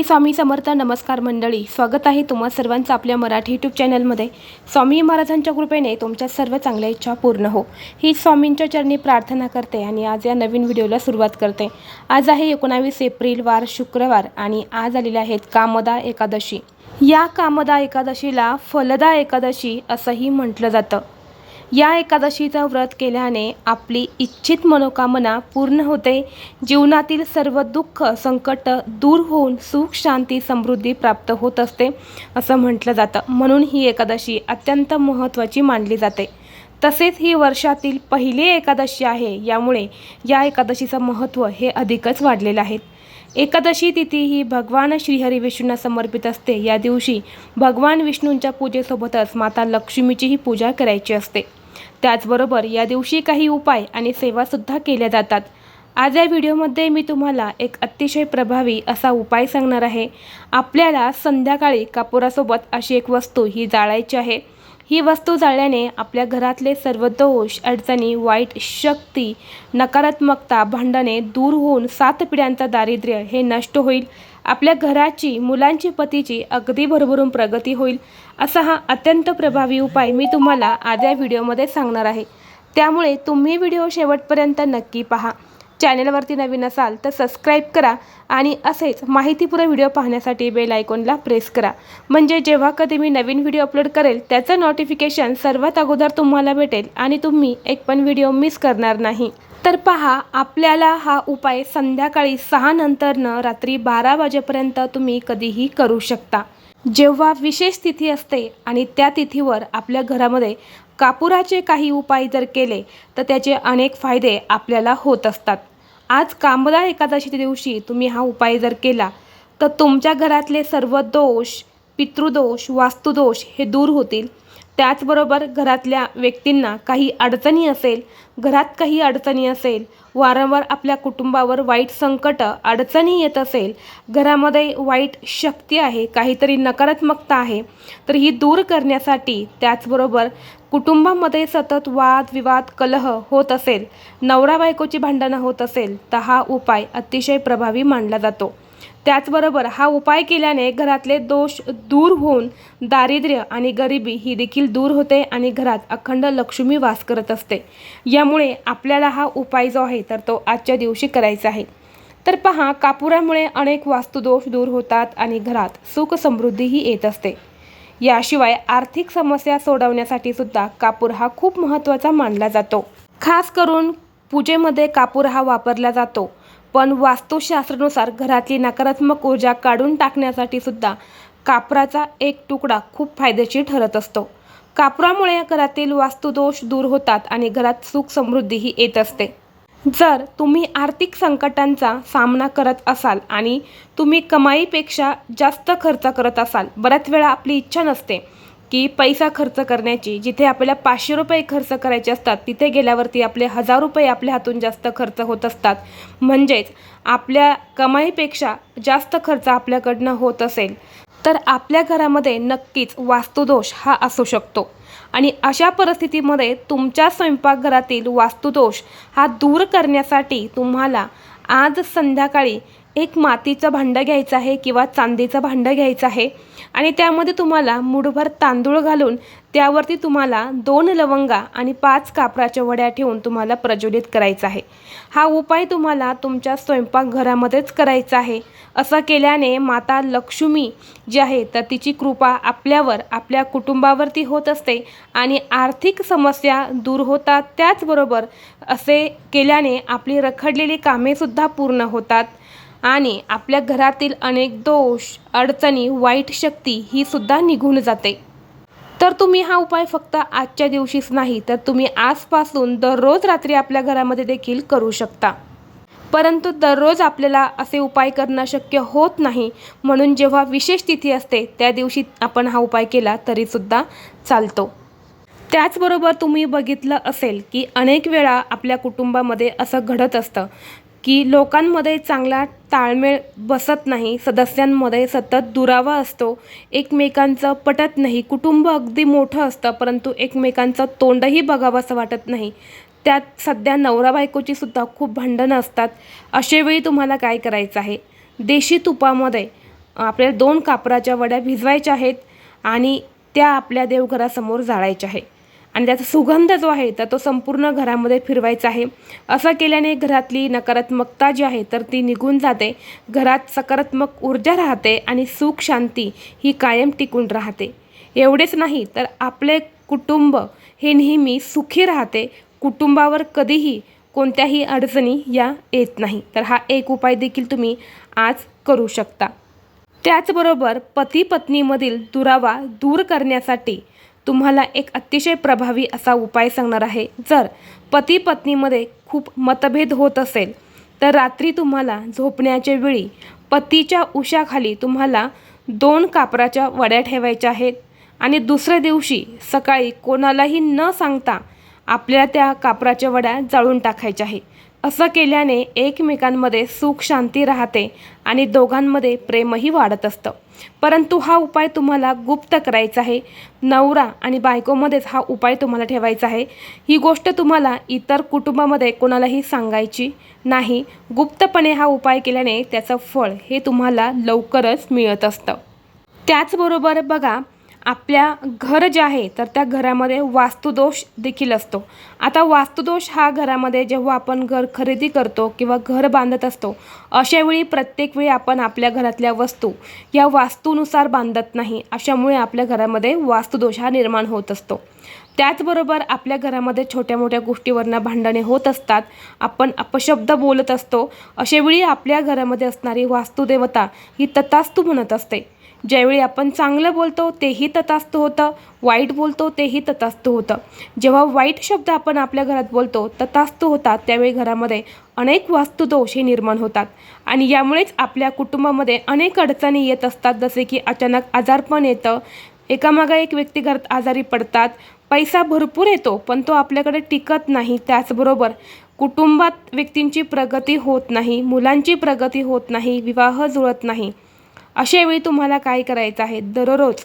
श्री स्वामी समर्थ नमस्कार मंडळी. स्वागत आहे तुम्हा सर्वांचं आपल्या मराठी यूट्यूब चॅनलमध्ये स्वामी महाराजांच्या कृपेने तुमच्या सर्व चांगल्या इच्छा पूर्ण हो. ही स्वामींच्या चरणी प्रार्थना करते आणि आज या नवीन व्हिडिओला सुरुवात करते. आज आहे एकोणावीस एप्रिल वार शुक्रवार आणि आज आलेले आहेत कामदा एकादशी. या कामदा एकादशीला फलदा एकादशी असंही म्हटलं जातं. या एकादशीचं व्रत केल्याने आपली इच्छित मनोकामना पूर्ण होते. जीवनातील सर्व दुःख संकट दूर होऊन सुख शांती समृद्धी प्राप्त होत असते असं म्हटलं जातं. म्हणून ही एकादशी अत्यंत महत्त्वाची मानली जाते. तसेच ही वर्षातील पहिली एकादशी आहे यामुळे या एकादशीचं महत्त्व हे अधिकच वाढलेलं आहे. एकादशी तिथी ही भगवान श्रीहरी विष्णूंना समर्पित असते. या दिवशी भगवान विष्णूंच्या पूजेसोबतच माता लक्ष्मीचीही पूजा करायची असते. त्याचबरोबर या दिवशी काही उपाय आणि सेवासुद्धा केल्या जातात. आज या व्हिडिओमध्ये मी तुम्हाला एक अतिशय प्रभावी असा उपाय सांगणार आहे. आपल्याला संध्याकाळी कापुरासोबत अशी एक वस्तू ही जाळायची आहे. ही वस्तू जाळल्याने आपल्या घरातले सर्व दोष अडचणी वाईट शक्ती नकारात्मकता भांडणे दूर होऊन सात पिढ्यांचा दारिद्र्य हे नष्ट होईल. आपल्या घराची मुलांची पतीची अगदी भरभरून प्रगती होईल असा हा अत्यंत प्रभावी उपाय मी तुम्हाला आद्या व्हिडिओमध्ये सांगणार आहे. त्यामुळे तुम्ही व्हिडिओ शेवटपर्यंत नक्की पहा. चॅनलवरती नवीन असाल तर सबस्क्राईब करा आणि असेच माहितीपूर्ण व्हिडिओ पाहण्यासाठी बेल आयकॉनला प्रेस करा. म्हणजे जेव्हा कधी मी नवीन व्हिडिओ अपलोड करेल त्याचं नोटिफिकेशन सर्वात अगोदर तुम्हाला भेटेल आणि तुम्ही एक पण व्हिडिओ मिस करणार नाही. तर पहा आपल्याला हा उपाय संध्याकाळी सहा नंतरनं रात्री बारा वाजेपर्यंत तुम्ही कधीही करू शकता. जेव्हा विशेष तिथी असते आणि त्या तिथीवर आपल्या घरामध्ये कापुराचे काही उपाय जर केले तर त्याचे अनेक फायदे आपल्याला होत असतात. आज कामदा एकादशीच्या दिवशी तुम्ही हा उपाय जर केला तर तुमच्या घरातले सर्व दोष पितृदोष वास्तुदोष हे दूर होतील. त्याचबरोबर घरातल्या व्यक्तींना काही अडचणी असेल घरात काही अडचणी असेल वारंवार आपल्या कुटुंबावर वाईट संकट अडचणी येत असेल घरामध्ये वाईट शक्ती आहे काहीतरी नकारात्मकता आहे तर ही दूर करण्यासाठी त्याचबरोबर कुटुंबामध्ये सतत वाद विवाद कलह होत असेल नवरा बायकोची भांडणं होत असेल तर हा उपाय अतिशय प्रभावी मानला जातो. त्याचबरोबर हा उपाय केल्याने घरातले दोष दूर होऊन दारिद्र्य आणि गरिबी ही देखील दूर होते आणि घरात अखंड लक्ष्मी वास करत असते. यामुळे आपल्याला हा उपाय जो आहे तर तो आजच्या दिवशी करायचा आहे. तर पहा कापुरामुळे अनेक वास्तुदोष दूर होतात आणि घरात सुख समृद्धीही येत असते. याशिवाय आर्थिक समस्या सोडवण्यासाठी सुद्धा कापूर हा खूप महत्त्वाचा मानला जातो. खास करून पूजेमध्ये कापूर हा वापरला जातो. पण वास्तुशास्त्रानुसार घरातली नकारात्मक ऊर्जा काढून टाकण्यासाठी सुद्धा कापराचा एक तुकडा खूप फायदेशीर ठरत असतो. कापरामुळे घरातील वास्तुदोष दूर होतात आणि घरात सुख समृद्धीही येत असते. जर तुम्ही आर्थिक संकटांचा सामना करत असाल आणि तुम्ही कमाईपेक्षा जास्त खर्च करत असाल बऱ्याच वेळा आपली इच्छा नसते. की पैसा खर्च करण्याची जिथे आपल्याला पाचशे रुपये खर्च करायचे असतात तिथे गेल्यावरती आपले हजार रुपये आपल्या हातून जास्त खर्च होत असतात. म्हणजेच आपल्या कमाईपेक्षा जास्त खर्च आपल्याकडनं होत असेल तर आपल्या घरामध्ये नक्कीच वास्तुदोष हा असू शकतो. आणि अशा परिस्थितीमध्ये तुमच्या स्वयंपाकघरातील वास्तुदोष हा दूर करण्यासाठी तुम्हाला आज संध्याकाळी एक मातीचं भांडं घ्यायचं आहे किंवा चांदीचं भांडं घ्यायचं आहे आणि त्यामध्ये तुम्हाला मुठभर तांदूळ घालून त्यावरती तुम्हाला दोन लवंगा आणि पाच कापराच्या वड्या ठेवून तुम्हाला प्रज्वलित करायचा आहे. हा उपाय तुम्हाला तुमच्या स्वयंपाकघरामध्येच करायचा आहे. असं केल्याने माता लक्ष्मी जी आहे तर तिची कृपा आपल्यावर आपल्या कुटुंबावरती होत असते आणि आर्थिक समस्या दूर होतात. त्याचबरोबर असे केल्याने आपली रखडलेली कामेसुद्धा पूर्ण होतात. आणि आपल्या घरातील अनेक दोष अडचणी वाईट शक्ती ही सुद्धा निघून जाते. तर तुम्ही हा उपाय फक्त आजच्या दिवशीच नाही तर तुम्ही आजपासून दररोज रात्री आपल्या घरामध्ये देखील करू शकता. परंतु दररोज आपल्याला असे उपाय करणं शक्य होत नाही म्हणून जेव्हा विशेष तिथी असते त्या दिवशी आपण हा उपाय केला तरीसुद्धा चालतो. त्याचबरोबर तुम्ही बघितलं असेल की अनेक वेळा आपल्या कुटुंबामध्ये असं घडत असतं. की लोकांमध्ये चांगला ताळमेळ बसत नाही सदस्यांमध्ये सतत दुरावा असतो एकमेकांचं पटत नाही कुटुंब अगदी मोठं असतं परंतु एकमेकांचं तोंडही बघावंसं वाटत नाही. त्यात सध्या नवरा बायकोची सुद्धा खूप भांडणं असतात. अशावेळी तुम्हाला काय करायचं आहे? देशी तुपामध्ये आपल्याला दोन कापराच्या वड्या भिजवायच्या आहेत आणि त्या आपल्या देवघरासमोर जाळायच्या आहे आणि त्याचा सुगंध जो आहे तर तो संपूर्ण घरामध्ये फिरवायचा आहे. असं केल्याने घरातली नकारात्मकता जी आहे तर ती निघून जाते. घरात सकारात्मक ऊर्जा राहते आणि सुख शांती ही कायम टिकून राहते. एवढेच नाही तर आपले कुटुंब हे नेहमी सुखी राहते. कुटुंबावर कधीही कोणत्याही अडचणी या येत नाही. तर हा एक उपाय देखील तुम्ही आज करू शकता. त्याचबरोबर पती पत्नीमधील दुरावा दूर करण्यासाठी तुम्हाला एक अतिशय प्रभावी असा उपाय सांगणार आहे. जर पती पत्नीमध्ये खूप मतभेद होत असेल तर रात्री तुम्हाला झोपण्याच्या वेळी पतीच्या उशाखाली तुम्हाला दोन कापराच्या वड्या ठेवायच्या आहेत आणि दुसऱ्या दिवशी सकाळी कोणालाही न सांगता आपल्या त्या कापराच्या वड्या जाळून टाकायच्या आहे असं केल्याने एकमेकांमध्ये सुख शांती राहते आणि दोघांमध्ये प्रेमही वाढत असतं. परंतु हा उपाय तुम्हाला गुप्त करायचा आहे. नवरा आणि बायकोमध्येच हा उपाय तुम्हाला ठेवायचा आहे. ही गोष्ट तुम्हाला इतर कुटुंबामध्ये कोणालाही सांगायची नाही. गुप्तपणे हा उपाय केल्याने त्याचं फळ हे तुम्हाला लवकरच मिळत असतं. त्याचबरोबर बघा आपल्या घर जे आहे तर त्या घरामध्ये वास्तुदोष देखील असतो. आता वास्तुदोष हा घरामध्ये जेव्हा आपण घर खरेदी करतो किंवा घर बांधत असतो अशा वेळी प्रत्येक वेळी आपण आपल्या घरातल्या वस्तू या वास्तूनुसार बांधत नाही. अशामुळे आपल्या घरामध्ये वास्तुदोष हा निर्माण होत असतो. त्याचबरोबर आपल्या घरामध्ये छोट्या मोठ्या गोष्टीवरनं भांडणे होत असतात. आपण अपशब्द बोलत असतो. अशावेळी आपल्या घरामध्ये असणारी वास्तुदेवता ही तथास्तू म्हणत असते. ज्यावेळी आपण चांगलं बोलतो तेही तथास्तू होतं. वाईट बोलतो तेही तथास्तू होतं. जेव्हा वाईट शब्द आपण आपल्या घरात बोलतो तथास्तू होतात त्यावेळी घरामध्ये अनेक वास्तुदोष हे निर्माण होतात. आणि यामुळेच आपल्या कुटुंबामध्ये अनेक अडचणी येत असतात. जसे की अचानक आजारपण येतं. एकामागा एक व्यक्ती घरात आजारी पडतात. पैसा भरपूर येतो पण तो आपल्याकडे टिकत नाही. त्याचबरोबर कुटुंबात व्यक्तींची प्रगती होत नाही मुलांची प्रगती होत नाही विवाह जुळत नाही. अशावेळी तुम्हाला काय करायचं आहे? दररोज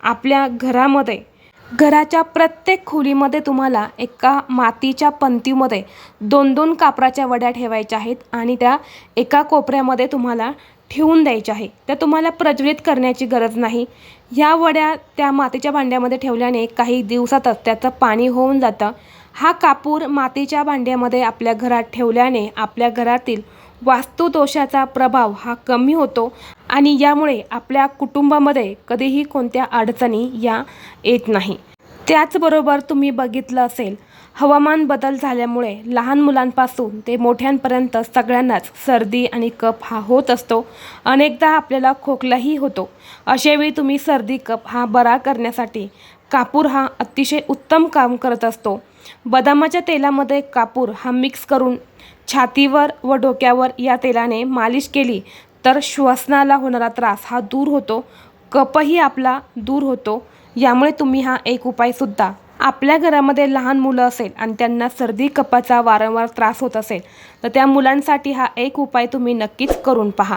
आपल्या घरामध्ये घराच्या प्रत्येक खोलीमध्ये तुम्हाला एका मातीच्या पंतीमध्ये दोन दोन कापराच्या वड्या ठेवायच्या आहेत आणि त्या एका कोपऱ्यामध्ये तुम्हाला ठेवून द्यायच्या आहे त्या तुम्हाला प्रज्वलित करण्याची गरज नाही. ह्या वड्या त्या मातीच्या भांड्यामध्ये ठेवल्याने काही दिवसातच त्याचं पाणी होऊन जातं. हा कापूर मातीच्या भांड्यामध्ये आपल्या घरात ठेवल्याने आपल्या घरातील वास्तुदोषाचा प्रभाव हा कमी होतो आणि यामुळे आपल्या कुटुंबामध्ये कधीही कोणत्या अडचणी या येत नाही. त्याचबरोबर तुम्ही बघितलं असेल हवामान बदल झाल्यामुळे लहान मुलांपासून ते मोठ्यांपर्यंत सगळ्यांनाच सर्दी आणि कप हा होत असतो. अनेकदा आपल्याला खोकलाही होतो. अशावेळी तुम्ही सर्दी कप हा बरा करण्यासाठी कापूर हा अतिशय उत्तम काम करत असतो. बदामाच्या तेलामध्ये कापूर हा मिक्स करून छातीवर व डोक्यावर या तेलाने मालिश केली तर श्वसनाला होणारा त्रास हा दूर होतो कपही आपला दूर होतो. यामुळे तुम्ही हा एक उपायसुद्धा आपल्या घरामध्ये लहान मुलं असेल आणि त्यांना सर्दी कपाचा वारंवार त्रास होत असेल तर त्या मुलांसाठी हा एक उपाय तुम्ही नक्कीच करून पहा.